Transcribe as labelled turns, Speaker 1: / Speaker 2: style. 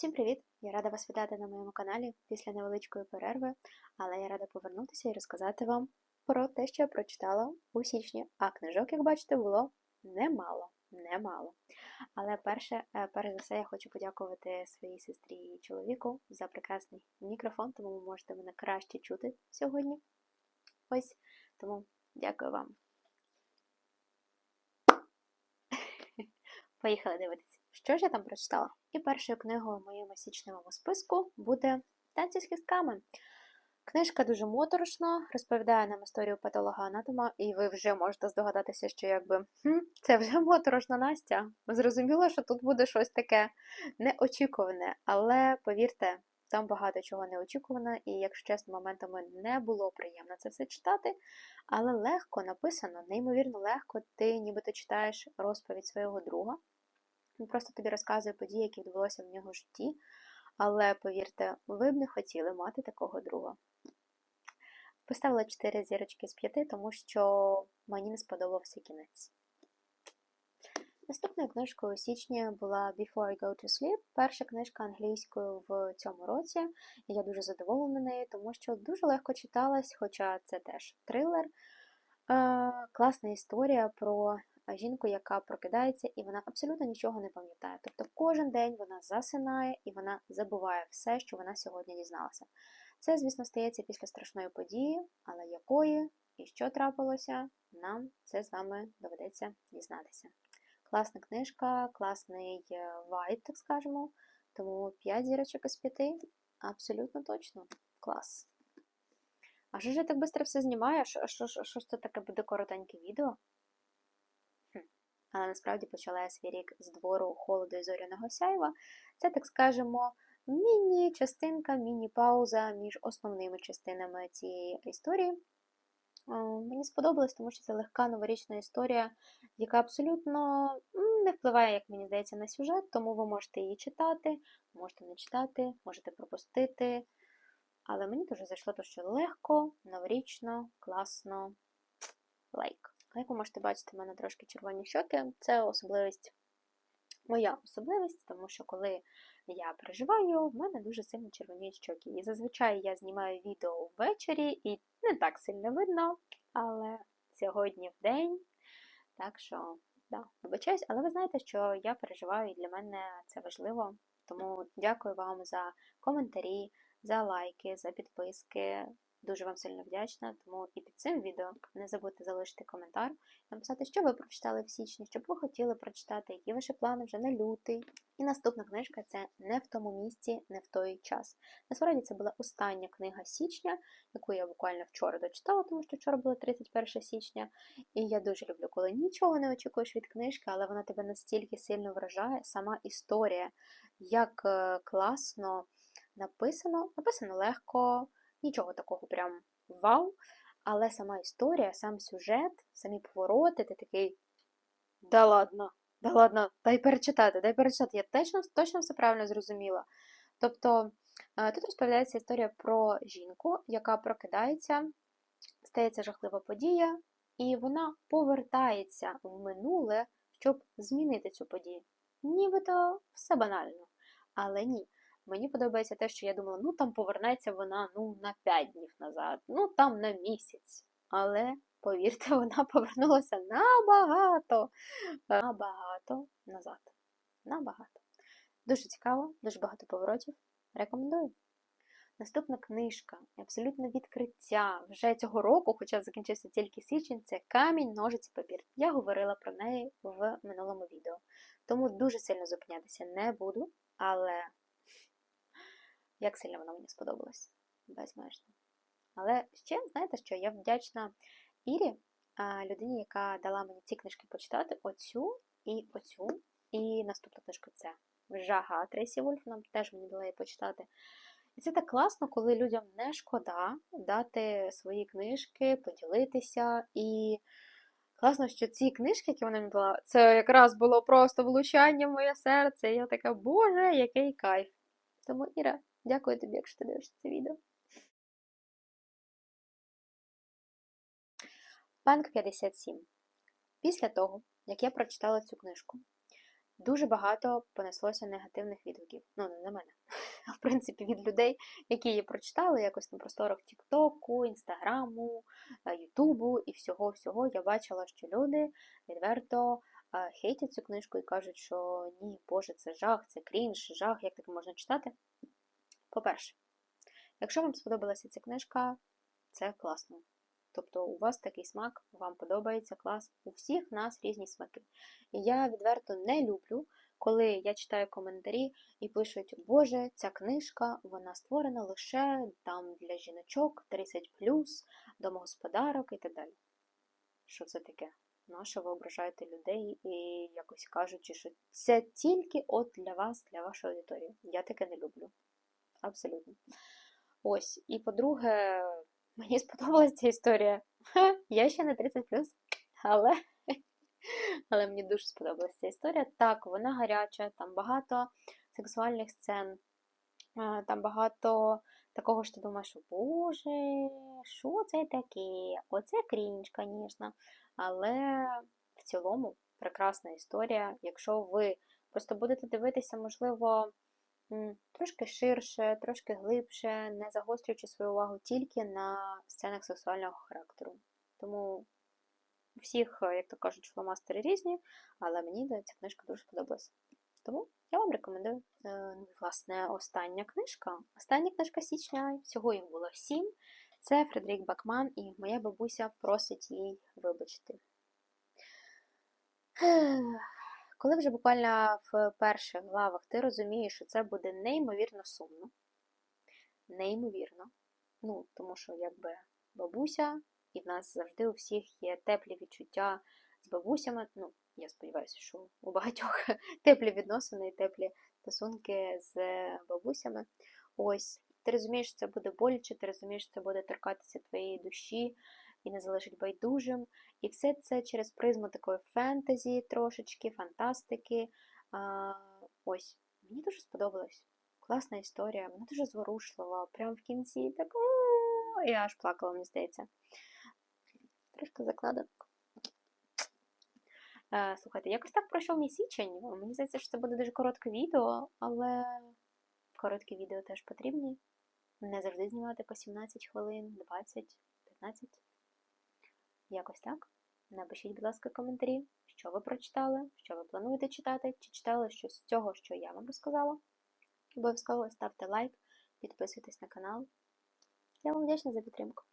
Speaker 1: Всім привіт! Я рада вас вітати на моєму каналі після невеличкої перерви, але я рада повернутися і розказати вам про те, що я прочитала у січні. А книжок, як бачите, було немало. Немало. Але перше, е, перш за все, я хочу подякувати своїй сестрі і чоловіку за прекрасний мікрофон, тому ви можете мене краще чути сьогодні. Ось, тому дякую вам. Поїхали дивитися, що ж я там прочитала. І першою книгою в моєму січневому списку буде Танці з кістками. Книжка дуже моторошна, розповідає нам історію патолога-анатома, і ви вже можете здогадатися, що якби хм, це вже моторошна Настя. Зрозуміло, що тут буде щось таке неочікуване, але повірте, там багато чого неочікувано, і, якщо чесно, моментами не було приємно це все читати, але легко написано, неймовірно легко, ти нібито читаєш розповідь свого друга. Він просто тобі розказує події, які відбулися в нього в житті. Але повірте, ви б не хотіли мати такого друга. Поставила 4 зірочки з 5, тому що мені не сподобався кінець. Наступною книжкою у січні була Before I Go to Sleep, перша книжка англійською в цьому році, і я дуже задоволена нею, тому що дуже легко читалась, хоча це теж трилер. Е, Класна історія про жінку, яка прокидається, і вона абсолютно нічого не пам'ятає. Тобто кожен день вона засинає і вона забуває все, що вона сьогодні дізналася. Це, звісно, стається після страшної події, але якої і що трапилося, нам це з вами доведеться дізнатися. Класна книжка, класний вайб, так скажемо. Тому 5 зірочок із 5 абсолютно точно. Клас. А що ж я так швидко все знімаю? Що, що це таке буде коротеньке відео? Але насправді почала я свій рік з двору холоду і зоряного сяйва. Це, так скажемо, міні-частинка, міні-пауза між основними частинами цієї історії. Мені сподобалось, тому що це легка новорічна історія, яка абсолютно не впливає, як мені здається, на сюжет, тому ви можете її читати, можете не читати, можете пропустити. Але мені дуже зайшло, то, що легко, новорічно, класно, лайк. Як ви можете бачити, в мене трошки червоні щоки. Це особливість, моя особливість, тому що коли я переживаю, в мене дуже сильно червоніють щоки. І зазвичай я знімаю відео ввечері і не так сильно видно, але сьогодні в день. Так що, да, вибачаюсь, але ви знаєте, що я переживаю, і для мене це важливо. Тому дякую вам за коментарі, за лайки, за підписки. Дуже вам сильно вдячна, тому і під цим відео не забудьте залишити коментар, написати, що ви прочитали в січні, що б ви хотіли прочитати, які ваші плани вже на лютий. І наступна книжка це Не в тому місці, не в той час. Насправді це була остання книга січня, яку я буквально вчора дочитала, тому що вчора було 31 січня. І я дуже люблю, коли нічого не очікуєш від книжки, але вона тебе настільки сильно вражає, сама історія, як е, класно написано, написано легко. Нічого такого прям вау. Але сама історія, сам сюжет, самі повороти, ти такий. Да ладно, да ладно, дай перечитати, дай перечитати. Я точно точно все правильно зрозуміла. Тобто тут розповідається історія про жінку, яка прокидається, стається жахлива подія, і вона повертається в минуле, щоб змінити цю подію. Нібито все банально. Але ні. Мені подобається те, що я думала, ну там повернеться вона ну, на 5 днів назад, ну там на місяць. Але, повірте, вона повернулася набагато, набагато назад. Набагато. Дуже цікаво, дуже багато поворотів. Рекомендую. Наступна книжка, абсолютно відкриття вже цього року, хоча закінчився тільки січень, це камінь, ножиці, папір. Я говорила про неї в минулому відео. Тому дуже сильно зупинятися не буду, але як сильно вона мені сподобалась. Безмежно. Але ще, знаєте що, я вдячна Ірі, людині, яка дала мені ці книжки почитати, оцю і оцю. І наступна книжка це Жага Трейсі Вольф, нам теж мені дала її почитати. І це так класно, коли людям не шкода дати свої книжки, поділитися. І класно, що ці книжки, які вона мені дала, це якраз було просто влучання в моє серце. І я така, боже, який кайф. Тому, Іра, Дякую тобі, якщо ти дивишся це відео. Панк 57. Після того, як я прочитала цю книжку, дуже багато понеслося негативних відгуків. Ну, не на мене, а в принципі від людей, які її прочитали якось на просторах Тіктоку, Інстаграму, е, Ютубу і всього-всього. Я бачила, що люди відверто е, хейтять цю книжку і кажуть, що ні, Боже, це жах, це крінж, жах, як таке можна читати. По-перше, якщо вам сподобалася ця книжка, це класно. Тобто у вас такий смак, вам подобається клас. У всіх нас різні смаки. І я відверто не люблю, коли я читаю коментарі і пишуть, Боже, ця книжка вона створена лише там для жіночок 30 домогосподарок і так далі. Що це таке? Нащо ви ображаєте людей і якось кажучи, що це тільки от для вас, для вашої аудиторії. Я таке не люблю. Абсолютно. Ось. І по-друге, мені сподобалася ця історія. Я ще не 30, але але мені дуже сподобалася ця історія. Так, вона гаряча, там багато сексуальних сцен, там багато такого, що ти думаєш, боже, що це таке? Оце крінж, звісно. Але в цілому прекрасна історія. Якщо ви просто будете дивитися, можливо, трошки ширше, трошки глибше, не загострюючи свою увагу тільки на сценах сексуального характеру. Тому у всіх, як то кажуть, фломастери різні, але мені ця книжка дуже сподобалася. Тому я вам рекомендую. Е, власне, остання книжка. Остання книжка січня, всього їх було сім. Це Фредерік Бакман, і моя бабуся просить їй вибачити. Коли вже буквально в перших главах ти розумієш, що це буде неймовірно сумно, неймовірно. Ну, тому що, якби бабуся, і в нас завжди у всіх є теплі відчуття з бабусями. Ну, я сподіваюся, що у багатьох теплі відносини і теплі стосунки з бабусями. Ось, ти розумієш, що це буде боляче, ти розумієш, що це буде торкатися твоєї душі і не залишить байдужим. І все це через призму такої фентезі, трошечки, фантастики. А, Ось, мені дуже сподобалось. Класна історія, вона дуже зворушлива. Прямо в кінці так. Я аж плакала, мені здається. Трошки закладок. Е, слухайте, якось так пройшов мій січень. Мені здається, що це буде дуже коротке відео, але короткі відео теж потрібні. Не завжди знімати по 17 хвилин, 20, 15. Якось так. Напишіть, будь ласка, коментарі, що ви прочитали, що ви плануєте читати, чи читали щось з цього, що я вам розказала. Обов'язково ставте лайк, підписуйтесь на канал. Я вам вдячна за підтримку.